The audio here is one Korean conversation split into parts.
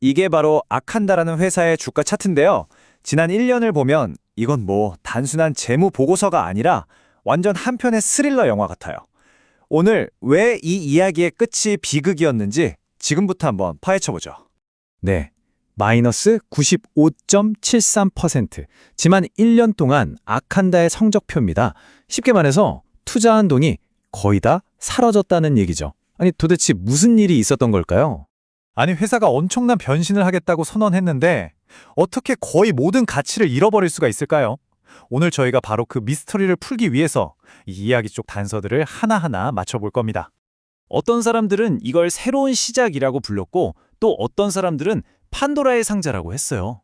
이게 바로 아칸다라는 회사의 주가 차트인데요. 지난 1년을 보면 이건 뭐 단순한 재무 보고서가 아니라 완전 한 편의 스릴러 영화 같아요. 오늘 왜 이 이야기의 끝이 비극이었는지 지금부터 한번 파헤쳐보죠. 네. 마이너스 95.73%. 지만 1년 동안 아칸다의 성적표입니다. 쉽게 말해서 투자한 돈이 거의 다 사라졌다는 얘기죠. 아니 도대체 무슨 일이 있었던 걸까요? 아니 회사가 엄청난 변신을 하겠다고 선언했는데 어떻게 거의 모든 가치를 잃어버릴 수가 있을까요? 오늘 저희가 바로 그 미스터리를 풀기 위해서 이 이야기 쪽 단서들을 하나하나 맞춰볼 겁니다. 어떤 사람들은 이걸 새로운 시작이라고 불렀고 또 어떤 사람들은 판도라의 상자라고 했어요.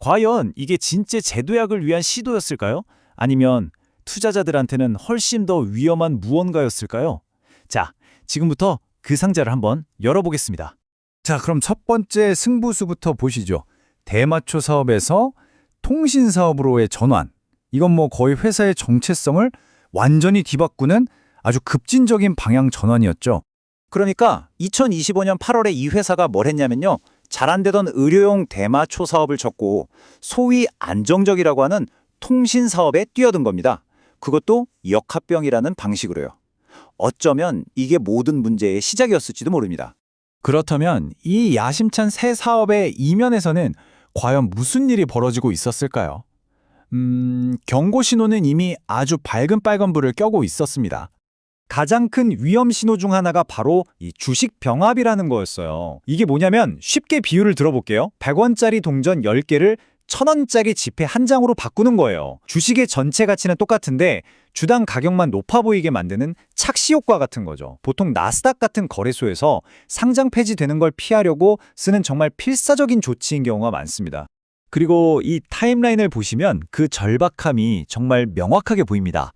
과연 이게 진짜 제도약을 위한 시도였을까요? 아니면 투자자들한테는 훨씬 더 위험한 무언가였을까요? 자, 지금부터 그 상자를 한번 열어보겠습니다. 자, 그럼 첫 번째 승부수부터 보시죠. 대마초 사업에서 통신 사업으로의 전환. 이건 뭐 거의 회사의 정체성을 완전히 뒤바꾸는 아주 급진적인 방향 전환이었죠. 그러니까 2025년 8월에 이 회사가 뭘 했냐면요. 잘 안 되던 의료용 대마초 사업을 접고 소위 안정적이라고 하는 통신 사업에 뛰어든 겁니다. 그것도 역합병이라는 방식으로요. 어쩌면 이게 모든 문제의 시작이었을지도 모릅니다. 그렇다면 이 야심찬 새 사업의 이면에서는 과연 무슨 일이 벌어지고 있었을까요? 음, 경고 신호는 이미 아주 밝은 빨간불을 껴고 있었습니다. 가장 큰 위험 신호 중 하나가 바로 이 주식 병합이라는 거였어요. 이게 뭐냐면 쉽게 비유를 들어볼게요. 100원짜리 동전 10개를 1000원짜리 지폐 한 장으로 바꾸는 거예요. 주식의 전체 가치는 똑같은데 주당 가격만 높아 보이게 만드는 착시 효과 같은 거죠. 보통 나스닥 같은 거래소에서 상장 폐지되는 걸 피하려고 쓰는 정말 필사적인 조치인 경우가 많습니다. 그리고 이 타임라인을 보시면 그 절박함이 정말 명확하게 보입니다.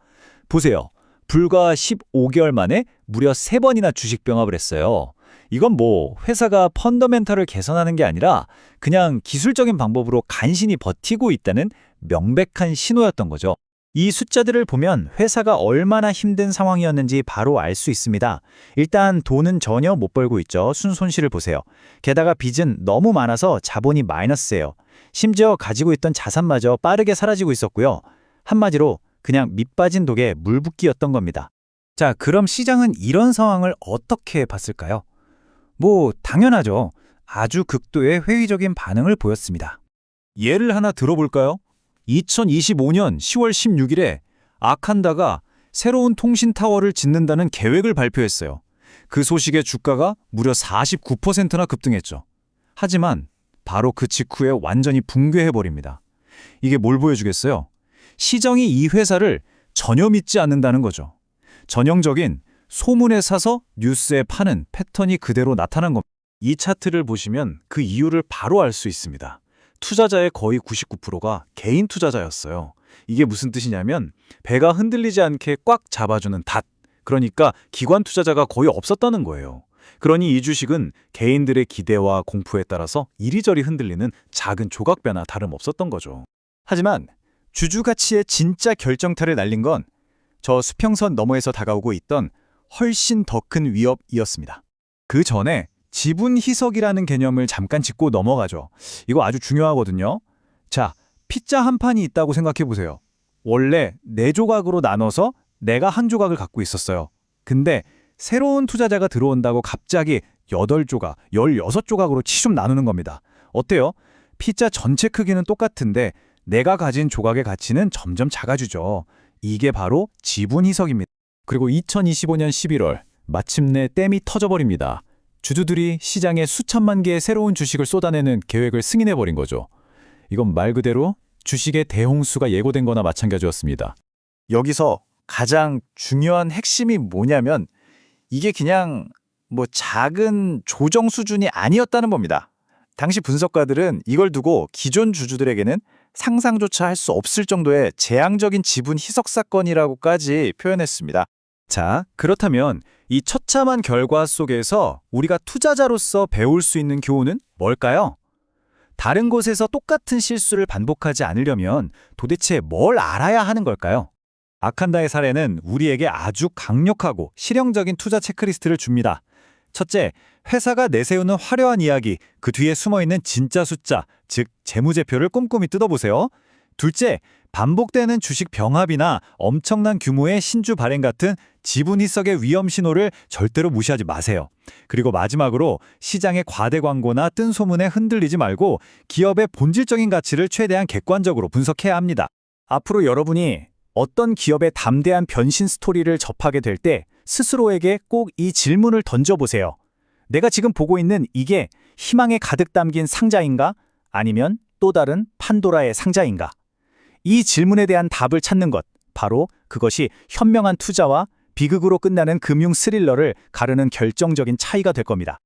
보세요. 불과 15개월 만에 무려 3번이나 주식 병합을 했어요. 이건 뭐 회사가 펀더멘탈을 개선하는 게 아니라 그냥 기술적인 방법으로 간신히 버티고 있다는 명백한 신호였던 거죠. 이 숫자들을 보면 회사가 얼마나 힘든 상황이었는지 바로 알 수 있습니다. 일단 돈은 전혀 못 벌고 있죠. 순 손실을 보세요. 게다가 빚은 너무 많아서 자본이 마이너스예요. 심지어 가지고 있던 자산마저 빠르게 사라지고 있었고요. 한마디로 그냥 밑빠진 독에 물붓기였던 겁니다. 자, 그럼 시장은 이런 상황을 어떻게 봤을까요? 뭐 당연하죠. 아주 극도의 회의적인 반응을 보였습니다. 예를 하나 들어볼까요? 2025년 10월 16일에 아칸다가 새로운 통신 타워를 짓는다는 계획을 발표했어요. 그 소식에 주가가 무려 49%나 급등했죠. 하지만 바로 그 직후에 완전히 붕괴해버립니다. 이게 뭘 보여주겠어요? 시정이 이 회사를 전혀 믿지 않는다는 거죠. 전형적인 소문에 사서 뉴스에 파는 패턴이 그대로 나타난 겁니다. 이 차트를 보시면 그 이유를 바로 알 수 있습니다. 투자자의 거의 99%가 개인 투자자였어요. 이게 무슨 뜻이냐면 배가 흔들리지 않게 꽉 잡아주는 닷. 그러니까 기관 투자자가 거의 없었다는 거예요. 그러니 이 주식은 개인들의 기대와 공포에 따라서 이리저리 흔들리는 작은 조각 변화 다름없었던 거죠. 하지만 주주 가치의 진짜 결정타를 날린 건 저 수평선 너머에서 다가오고 있던 훨씬 더 큰 위협이었습니다. 그 전에 지분 희석이라는 개념을 잠깐 짚고 넘어가죠. 이거 아주 중요하거든요. 자, 피자 한 판이 있다고 생각해 보세요. 원래 네 조각으로 나눠서 내가 한 조각을 갖고 있었어요. 근데 새로운 투자자가 들어온다고 갑자기 8조각, 16조각으로 치좀 나누는 겁니다. 어때요? 피자 전체 크기는 똑같은데 내가 가진 조각의 가치는 점점 작아지죠. 이게 바로 지분 희석입니다. 그리고 2025년 11월 마침내 댐이 터져버립니다. 주주들이 시장에 수천만 개의 새로운 주식을 쏟아내는 계획을 승인해버린 거죠. 이건 말 그대로 주식의 대홍수가 예고된 거나 마찬가지였습니다. 여기서 가장 중요한 핵심이 뭐냐면 이게 그냥 뭐 작은 조정 수준이 아니었다는 겁니다. 당시 분석가들은 이걸 두고 기존 주주들에게는 상상조차 할 수 없을 정도의 재앙적인 지분 희석 사건이라고까지 표현했습니다. 자, 그렇다면 이 처참한 결과 속에서 우리가 투자자로서 배울 수 있는 교훈은 뭘까요? 다른 곳에서 똑같은 실수를 반복하지 않으려면 도대체 뭘 알아야 하는 걸까요? 아칸다의 사례는 우리에게 아주 강력하고 실용적인 투자 체크리스트를 줍니다. 첫째, 회사가 내세우는 화려한 이야기, 그 뒤에 숨어 있는 진짜 숫자, 즉 재무제표를 꼼꼼히 뜯어보세요. 둘째, 반복되는 주식 병합이나 엄청난 규모의 신주 발행 같은 지분 희석의 위험 신호를 절대로 무시하지 마세요. 그리고 마지막으로 시장의 과대 광고나 뜬 소문에 흔들리지 말고 기업의 본질적인 가치를 최대한 객관적으로 분석해야 합니다. 앞으로 여러분이 어떤 기업의 담대한 변신 스토리를 접하게 될 때 스스로에게 꼭 이 질문을 던져보세요. 내가 지금 보고 있는 이게 희망에 가득 담긴 상자인가? 아니면 또 다른 판도라의 상자인가? 이 질문에 대한 답을 찾는 것, 바로 그것이 현명한 투자와 비극으로 끝나는 금융 스릴러를 가르는 결정적인 차이가 될 겁니다.